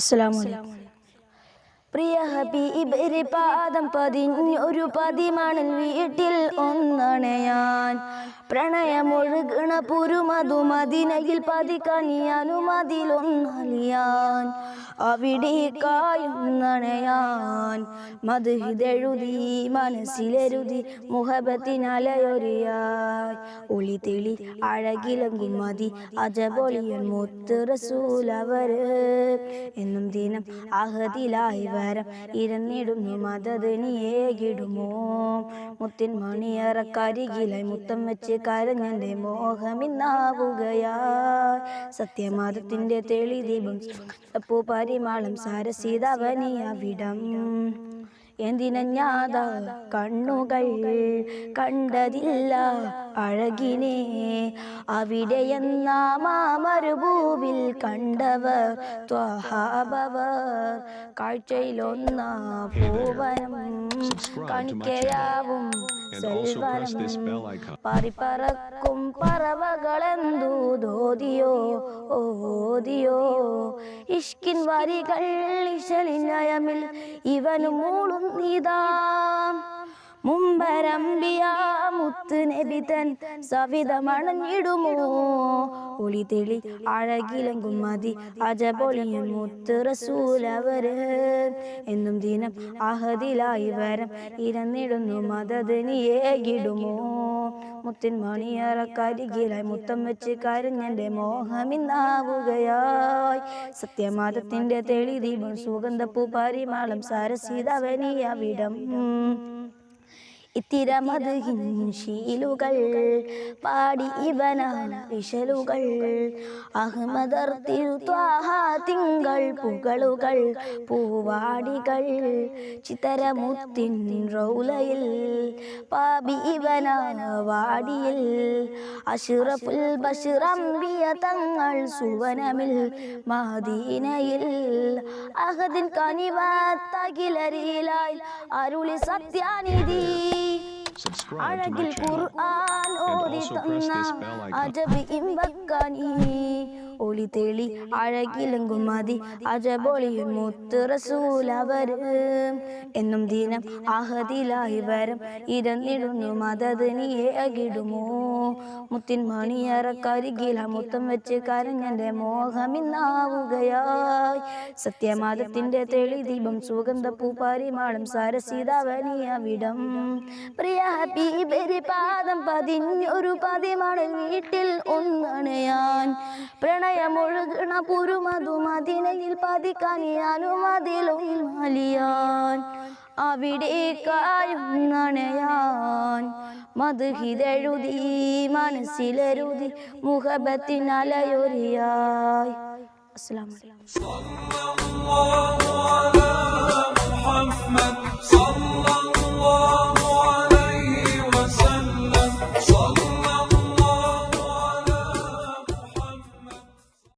അസ്സലാമു അലൈക്കും. പ്രിയ ഹബീബിരി പാദം പതിഞ്ഞൊരു പതിമണൽ വീട്ടിൽ ഒന്നണയാൻ. പ്രണയമൊഴുകണ പുരുമതു മദിനയിൽ പതിക്കനിയാനും അതിലൊന്നലിയാൻ അവിടെ കായുന്നണയാൻ. മധുഹിതെഴുതി മനസ്സിലെരുതി മുഹബത്തിനലയൊരിയായി. ഒളി തെളി അഴകിലങ്കും മതി അജപൊളിയൻ മുത്ത് റസൂലവര് എന്നും ദിനം അഹതിലായി വരം ഇരുന്നിടുന്നു മതതിനിയേകിടുമോ മുത്തിൻ മണിയറക്കരികിലായി മുത്തം വെച്ച് കരഞ്ഞെന്റെ മോഹമിന്നാവുകയാ സത്യമാതത്തിന്റെ തെളിദീപം ദീപം പൂ പരിമാളം സാരസീതാവനിയ വിടം എന്തിനഞ്ഞാത കണ്ണുകൾ കണ്ടതില്ല. അഴകിനെ അവിടെയെന്ന മാമരുഭൂവിൽ കണ്ടവർ ത്വഹാബവർ കാഴ്ചയിലൊന്ന പൂവനം കണിക്കയാവും സെൽവനം പറിപ്പറക്കും പറവകളെന്തു ദോതിയോ? ഓതിയോ? ഇഷ്കിൻ വരികൾ ഇശലിനയമിൽ ഇവനും മൂളും നീതാം. മുമ്പരമ്പിയാ മുത്ത് നബിതൻ സവിതമണഞ്ഞിടുമോ? ഒളി തെളി അഴകിലെങ്കും മതി അജപൊളിയും മുത്ത് റസൂലവര് എന്നും ദിനം അഹദിലായി വരം ഇരന്നിടുന്നു മദനിയേകിടുമോ മുത്തിൻ മണിയറക്കരികിലായി മുത്തം വെച്ച് കരഞ്ഞെന്റെ മോഹമിന്നാവുകയായി. സത്യമാതത്തിന്റെ തെളി ദീപം സുഗന്ധപ്പൂ പരിമാളം സാരസീതവനിയ വിടം. ഇത്തിരമത് ശീലുകൾ പാടി ഇവനാണ് ഇശലുകൾ അഹമ്മദർ തിരുത്വാഹ തിങ്കൾ പുകളുകൾ പൂവാടികൾ ചിത്തരമുത്തിൻ റൗലയിൽ പാപി ഇവനാടിയിൽ അഷ്റഫുൽ ബഷിറമ്പിയ തങ്ങൾ സുവനമിൽ മാദീനയിൽ. അഹദിൻ കനിവത്തകിലരിലായി അരുളി സത്യാനിധി. Subscribe and also press this bell icon. ഒളി തെളി അഴകിലെങ്കും മതി അജബൊളിയും മുത്ത് റസൂലവര് എന്നും ദിനം ആഹതിലായി വരം ഇരന്നിടുന്നു മതത് നീയെ അകിടുമോ? മുത്തിൻ മണിയറക്കരികില മുത്തം വെച്ച് കരഞ്ഞന്റെ മോഹമിന്നാവുകയായി സത്യമാതത്തിന്റെ തെളി ദീപം സുഗന്ധ പൂപ്പാരിമാളം സാരസീതാവനിയ വിടം. പ്രിയ ഹബീബരി പാദം പതിഞ്ഞൊരു പതിമണൽ വീട്ടിൽ ഒന്നണയാൻ പ്രണയമൊഴുകണ പുരുമതുമതിനയിൽ പതിക്കാൻ ഞാനുമതിലും മലിയാൻ. അവിടേക്കായും നണയാൻ മധുഹിതെഴുതി മനസ്സിലെഴുതി മുഖബത്തിനലയൊരിയായി അസ്സാം